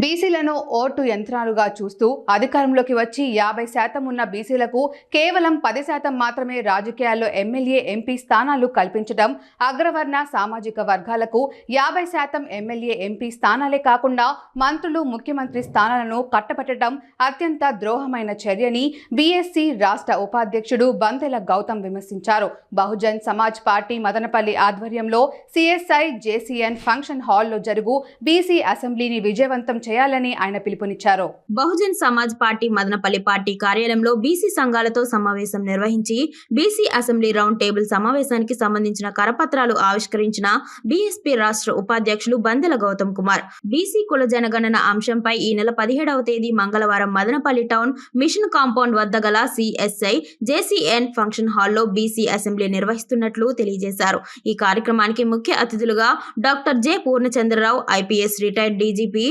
బీసీలను ఓటు యంత్రాలుగా చూస్తూ అధికారంలోకి వచ్చి యాభై శాతం ఉన్న బీసీలకు కేవలం పది శాతం మాత్రమే రాజకీయాల్లో ఎమ్మెల్యే ఎంపీ స్థానాలు కల్పించడం అగ్రవర్ణ సామాజిక వర్గాలకు యాభై శాతం ఎమ్మెల్యే ఎంపీ స్థానాలే కాకుండా మంత్రులు ముఖ్యమంత్రి స్థానాలను కట్టబెట్టడం అత్యంత ద్రోహమైన చర్యని బీఎస్సీ రాష్ట్ర ఉపాధ్యక్షుడు బంతెల గౌతమ్ విమర్శించారు. బహుజన్ సమాజ్ పార్టీ మదనపల్లి ఆధ్వర్యంలో సిఎస్ఐ జేసీఎన్ ఫంక్షన్ హాల్లో జరుగు బీసీ అసెంబ్లీని విజయవంతం చేయాలని ఆయన పిలుపునిచ్చారు. బహుజన్ సమాజ్ పార్టీ మదనపల్లి పార్టీ కార్యాలయంలో బీసీ సంఘాలతో సమావేశం నిర్వహించి బీసీ అసెంబ్లీ రౌండ్ టేబుల్ సమావేశానికి సంబంధించిన కరపత్రాలు ఆవిష్కరించిన బీఎస్పీ రాష్ట్ర ఉపాధ్యక్షులు బందెల గౌతమ్ కుమార్. బీసీ కుల జనగణన అంశంపై ఈ నెల పదిహేడవ తేదీ మంగళవారం మదనపల్లి టౌన్ మిషన్ కాంపౌండ్ వద్ద గల సిఎస్ఐ జేసీఎన్ ఫంక్షన్ హాల్లో బీసీ అసెంబ్లీ నిర్వహిస్తున్నట్లు తెలియజేశారు. ఈ కార్యక్రమానికి ముఖ్య అతిథులుగా doctor J Purnachandrarao IPS retired DGP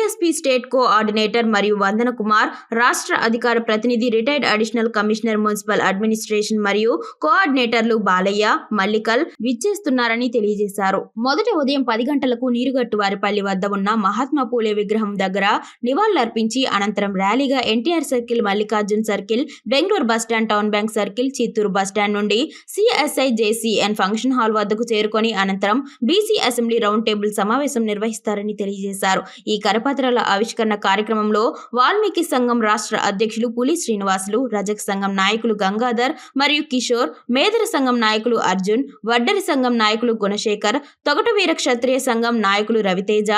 DSP state coordinator మరియు వందన కుమార్ రాష్ట్ర అధికార ప్రతినిధి retired additional commissioner municipal administration మరియు కోఆర్డినేటర్లు బాలయ్య మల్లికల్ విచ్చేస్తున్నారని తెలియజేశారు. మొదటి ఉదయం పది గంటలకు నీరుగట్టువారిపల్లి వద్ద ఉన్న మహాత్మా పూలే విగ్రహం దగ్గర నివాళులర్పించి అనంతరం ర్యాలీగా NTR circle Mallikarjun circle Bengaluru bus stand town bank circle Chittoor bus stand నుండి సిఎస్ఐ జేసీఎన్ ఫంక్షన్ హాల్ వద్దకు చేరుకొని అనంతరం బీసీ అసెంబ్లీ రౌండ్ టేబుల్ సమావేశం నిర్వహిస్తారని తెలియజేశారు. ఈ కరపత్రాల ఆవిష్కరణ కార్యక్రమంలో వాల్మీకి సంఘం రాష్ట్ర అధ్యక్షులు పులి శ్రీనివాసులు రజక్ సంఘం నాయకులు గంగాధర్ మరియు కిషోర్ మేదర సంఘం నాయకులు అర్జున్ వడ్డరి సంఘం నాయకులు గుణశేఖర్ తొగటు వీర క్షత్రియ సంఘం నాయకులు రవితేజ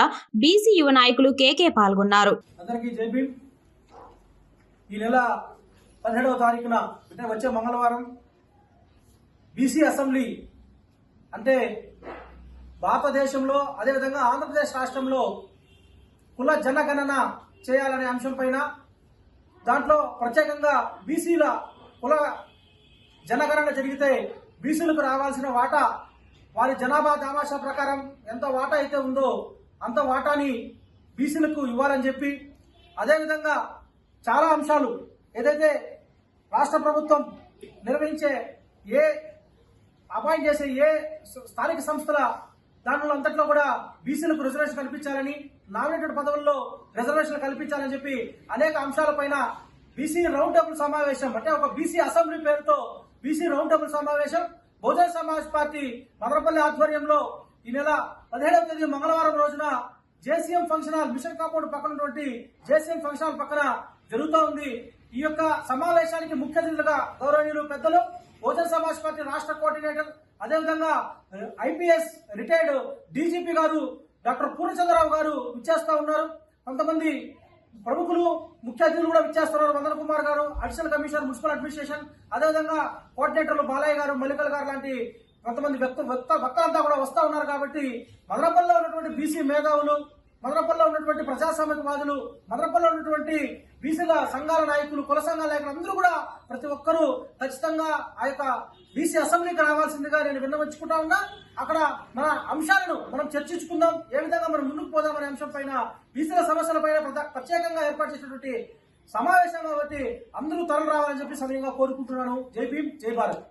బీసీ యువ నాయకులు కేకే పాల్గొన్నారు. ఈ నెల పదిహేడవ తారీఖున అంటే వచ్చే మంగళవారం బీసీ అసెంబ్లీ అంటే భారతదేశంలో అదేవిధంగా ఆంధ్రప్రదేశ్ రాష్ట్రంలో కుల జనగణన చేయాలనే అంశం పైన దాంట్లో ప్రత్యేకంగా బీసీల కుల జనగణన జరిగితే బీసీలకు రావాల్సిన వాటా వారి జనాభా దామాషా ప్రకారం ఎంత వాటా అయితే ఉందో అంత వాటాని బీసీలకు ఇవ్వాలని చెప్పి అదేవిధంగా చాలా అంశాలు ఏదైతే రాష్ట్ర ప్రభుత్వం నిర్వహించే ఏ అపాయింట్ చేసే ఏ స్థానిక సంస్థల దానిలో అంతట్లో కూడా బీసీలకు రిజర్వేషన్ కల్పించాలని నామినేటెడ్ పదవుల్లో రిజర్వేషన్ కల్పించాలని చెప్పి అనేక అంశాలపైన బీసీ రౌండ్ టేబుల్ సమావేశం అంటే ఒక బీసీ అసెంబ్లీ పేరుతో బీసీ రౌండ్ టేబుల్ సమావేశం బహుజన సమాజ్ పార్టీ మదనపల్లి ఆధ్వర్యంలో ఈ నెల పదిహేడవ తేదీ మంగళవారం రోజున JCM function hall mission compound పక్కన జేసీఎం ఫంక్షన్ హాల్ పక్కన జరుగుతూ ఉంది. ఈ యొక్క సమావేశానికి ముఖ్య అతిథులుగా గౌరవనీయులు పెద్దలు బహుజన సమాజ్ పార్టీ రాష్ట్ర కోఆర్డినేటర్ అదేవిధంగా ఐపీఎస్ రిటైర్డ్ డీజీపీ గారు డాక్టర్ పూర్ణచంద్రరావు గారు విచ్చేస్తా ఉన్నారు. కొంతమంది ప్రముఖులు ముఖ్య అతిథులు కూడా విచ్చేస్తున్నారు. వందన కుమార్ గారు అడిషనల్ కమిషనర్ మున్సిపల్ అడ్మినిస్ట్రేషన్ అదేవిధంగా కోఆర్డినేటర్లు బాలయ్య గారు మల్లికల్ గారు లాంటి కొంతమంది వ్యక్త వ్యక్త భక్తులంతా కూడా వస్తూ ఉన్నారు కాబట్టి మదనపల్లిలో ఉన్నటువంటి బీసీ మేధావులు మదనపల్లిలో ఉన్నటువంటి ప్రజాస్వామ్యవాదులు మదనపల్లిలో ఉన్నటువంటి బీసీల సంఘాల నాయకులు కుల సంఘాల నాయకులు అందరూ కూడా ప్రతి ఒక్కరూ ఖచ్చితంగా ఆ యొక్క బీసీ అసెంబ్లీకి రావాల్సిందిగా నేను విన్నవించుకుంటా ఉన్నా. అక్కడ మన అంశాలను మనం చర్చించుకుందాం. ఏ విధంగా మనం ముందుకు పోదాం అనే అంశం పైన బీసీల సమస్యల పైన ప్రత్యేకంగా ఏర్పాటు చేసినటువంటి సమావేశం కాబట్టి అందరూ తరలి రావాలని చెప్పి సమయంగా కోరుకుంటున్నాను. జై భీమ్ జై భారత్.